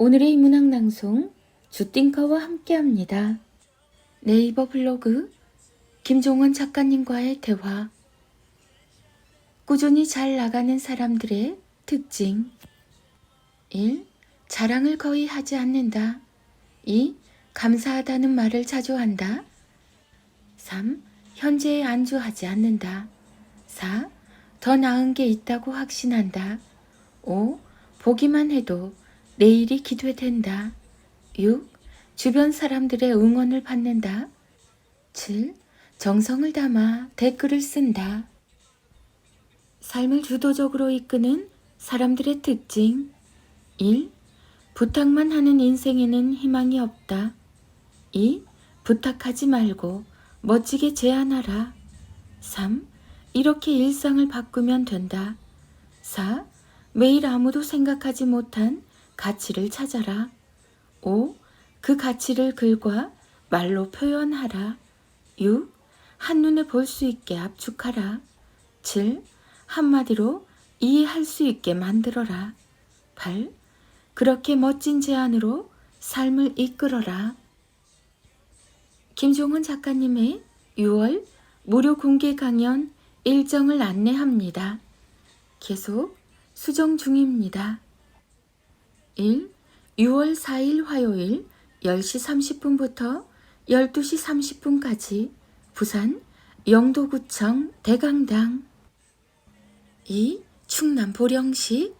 오늘의 문학 낭송 주띵커와 함께합니다. 네이버 블로그 김종원 작가님과의 대화 꾸준히 잘 나가는 사람들의 특징 1. 자랑을 거의 하지 않는다. 2. 감사하다는 말을 자주 한다. 3. 현재에 안주하지 않는다. 4. 더 나은 게 있다고 확신한다. 5. 보기만 해도 내일이 기대된다. 6. 주변 사람들의 응원을 받는다. 7. 정성을 담아 댓글을 쓴다. 삶을 주도적으로 이끄는 사람들의 특징 1. 부탁만 하는 인생에는 희망이 없다. 2. 부탁하지 말고 멋지게 제안하라. 3. 이렇게 일상을 바꾸면 된다. 4. 매일 아무도 생각하지 못한 가치를 찾아라. 5. 그 가치를 글과 말로 표현하라. 6. 한눈에 볼 수 있게 압축하라. 7. 한마디로 이해할 수 있게 만들어라. 8. 그렇게 멋진 제안으로 삶을 이끌어라. 김종원 작가님의 6월 무료 공개 강연 일정을 안내합니다. 계속 수정 중입니다. 1. 6월 4일 화요일 10시 30분부터 12시 30분까지 부산 영도구청 대강당 2. 충남 보령시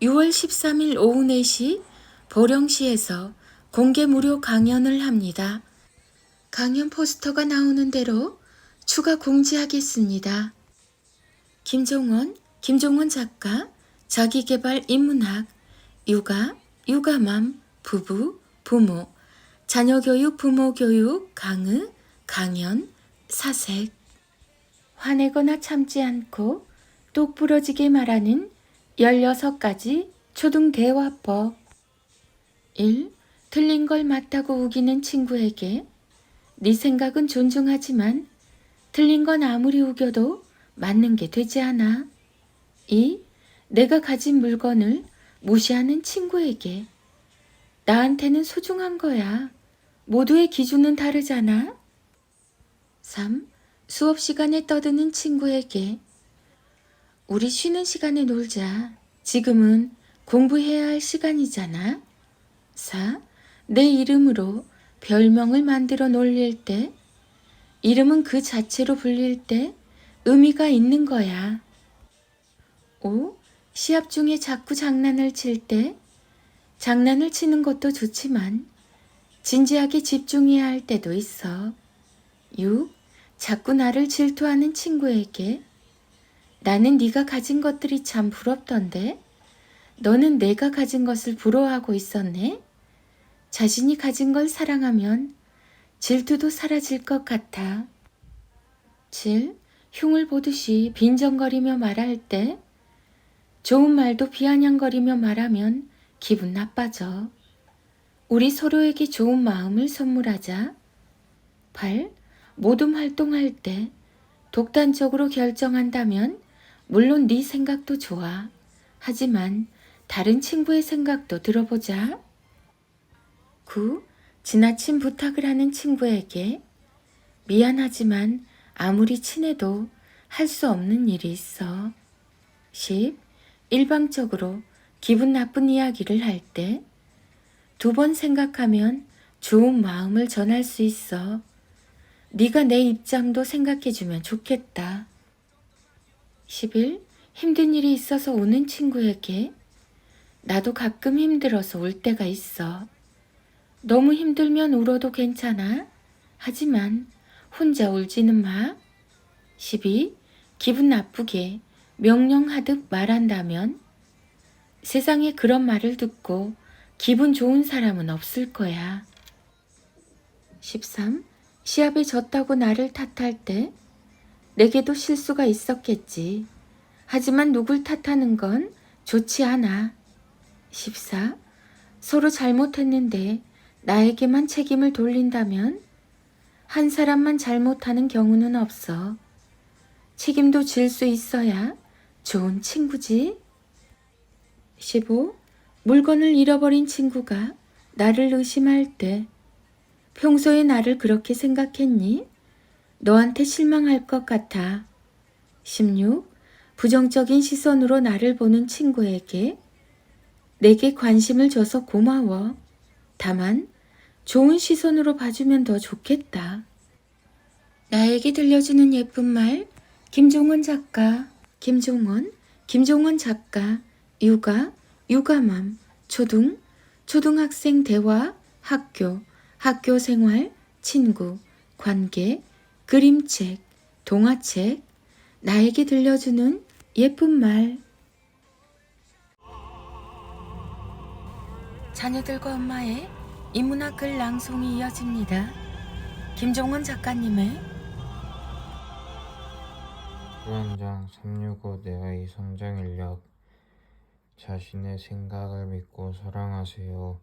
6월 13일 오후 4시 보령시에서 공개 무료 강연을 합니다. 강연 포스터가 나오는 대로 추가 공지하겠습니다. 김종원, 김종원 작가, 자기개발 인문학, 육아, 육아맘, 부부, 부모, 자녀교육, 부모교육, 강의, 강연, 사색. 화내거나 참지 않고 똑부러지게 말하는 16가지 초등 대화법. 1. 틀린 걸 맞다고 우기는 친구에게 네 생각은 존중하지만 틀린 건 아무리 우겨도 맞는 게 되지 않아. 2. 내가 가진 물건을 무시하는 친구에게 나한테는 소중한 거야. 모두의 기준은 다르잖아. 3. 수업 시간에 떠드는 친구에게 우리 쉬는 시간에 놀자. 지금은 공부해야 할 시간이잖아. 4. 내 이름으로 별명을 만들어 놀릴 때, 이름은 그 자체로 불릴 때 의미가 있는 거야. 5. 시합 중에 자꾸 장난을 칠 때, 장난을 치는 것도 좋지만, 진지하게 집중해야 할 때도 있어. 6. 자꾸 나를 질투하는 친구에게, 나는 네가 가진 것들이 참 부럽던데, 너는 내가 가진 것을 부러워하고 있었네? 자신이 가진 걸 사랑하면 질투도 사라질 것 같아. 7. 흉을 보듯이 빈정거리며 말할 때 좋은 말도 비아냥거리며 말하면 기분 나빠져. 우리 서로에게 좋은 마음을 선물하자. 8. 모둠 활동할 때 독단적으로 결정한다면 물론 네 생각도 좋아. 하지만 다른 친구의 생각도 들어보자. 9. 지나친 부탁을 하는 친구에게 미안하지만 아무리 친해도 할 수 없는 일이 있어. 10. 일방적으로 기분 나쁜 이야기를 할 때 두 번 생각하면 좋은 마음을 전할 수 있어. 네가 내 입장도 생각해주면 좋겠다. 11. 힘든 일이 있어서 오는 친구에게 나도 가끔 힘들어서 올 때가 있어. 너무 힘들면 울어도 괜찮아. 하지만 혼자 울지는 마. 12. 기분 나쁘게 명령하듯 말한다면 세상에 그런 말을 듣고 기분 좋은 사람은 없을 거야. 13. 시합에 졌다고 나를 탓할 때 내게도 실수가 있었겠지. 하지만 누굴 탓하는 건 좋지 않아. 14. 서로 잘못했는데 나에게만 책임을 돌린다면 한 사람만 잘못하는 경우는 없어. 책임도 질 수 있어야 좋은 친구지. 15. 물건을 잃어버린 친구가 나를 의심할 때 평소에 나를 그렇게 생각했니? 너한테 실망할 것 같아. 16. 부정적인 시선으로 나를 보는 친구에게 내게 관심을 줘서 고마워. 다만 좋은 시선으로 봐주면 더 좋겠다. 나에게 들려주는 예쁜 말 김종원 작가, 김종원, 김종원 작가, 육아, 육아맘, 초등, 초등학생 대화, 학교, 학교 생활, 친구, 관계, 그림책, 동화책, 나에게 들려주는 예쁜 말. 자녀들과 엄마의 인문학 글 낭송이 이어집니다. 김종원 작가님의 주안장 365 내 아이 성장 인력 자신의 생각을 믿고 사랑하세요.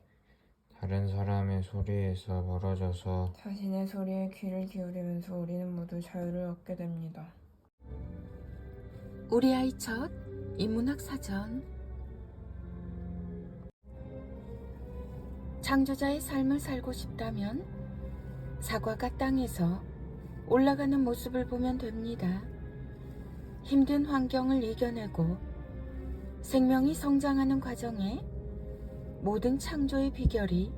다른 사람의 소리에서 멀어져서 자신의 소리에 귀를 기울이면서 우리는 모두 자유를 얻게 됩니다. 우리 아이 첫 인문학 사전 창조자의 삶을 살고 싶다면 사과가 땅에서 올라가는 모습을 보면 됩니다. 힘든 환경을 이겨내고 생명이 성장하는 과정에 모든 창조의 비결이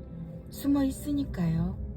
숨어 있으니까요.